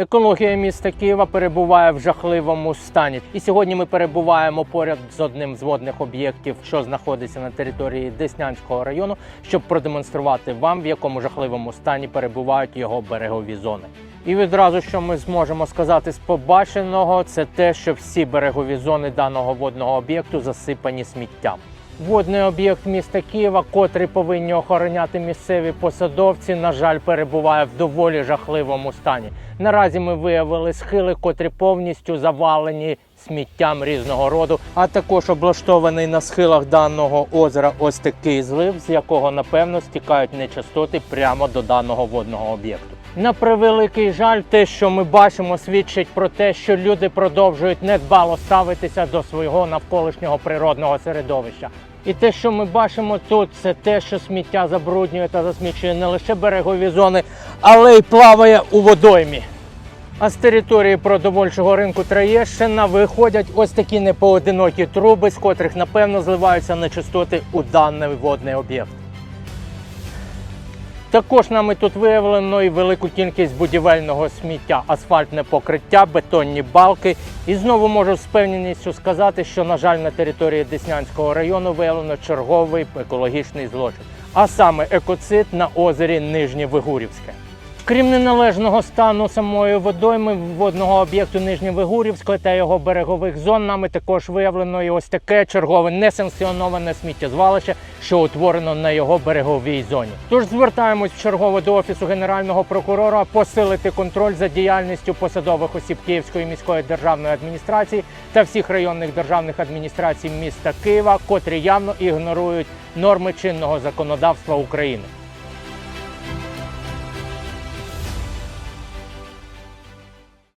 Екологія міста Києва перебуває в жахливому стані. І сьогодні ми перебуваємо поряд з одним з водних об'єктів, що знаходиться на території Деснянського району, щоб продемонструвати вам, в якому жахливому стані перебувають його берегові зони. І відразу, що ми зможемо сказати з побаченого, це те, що всі берегові зони даного водного об'єкту засипані сміттям. Водний об'єкт міста Києва, котрий повинні охороняти місцеві посадовці, на жаль, перебуває в доволі жахливому стані. Наразі ми виявили схили, котрі повністю завалені сміттям різного роду, а також облаштований на схилах даного озера ось такий злив, з якого напевно стікають нечистоти прямо до даного водного об'єкту. На превеликий жаль, те, що ми бачимо, свідчить про те, що люди продовжують недбало ставитися до свого навколишнього природного середовища. І те, що ми бачимо тут, це те, що сміття забруднює та засмічує не лише берегові зони, але й плаває у водоймі. А з території продовольчого ринку Троєщина виходять ось такі непоодинокі труби, з котрих напевно зливаються нечистоти у даний водний об'єкт. Також нами тут виявлено і велику кількість будівельного сміття, асфальтне покриття, бетонні балки. І знову можу з певненістю сказати, що, на жаль, на території Деснянського району виявлено черговий екологічний злочин, а саме екоцид на озері Нижнє Вигурівське. Крім неналежного стану самої водойми водного об'єкту Нижньовигурівського та його берегових зон, нами також виявлено і ось таке чергове несанкціоноване сміттєзвалище, що утворено на його береговій зоні. Тож звертаємось вчергово до офісу генерального прокурора посилити контроль за діяльністю посадових осіб Київської міської державної адміністрації та всіх районних державних адміністрацій міста Києва, котрі явно ігнорують норми чинного законодавства України.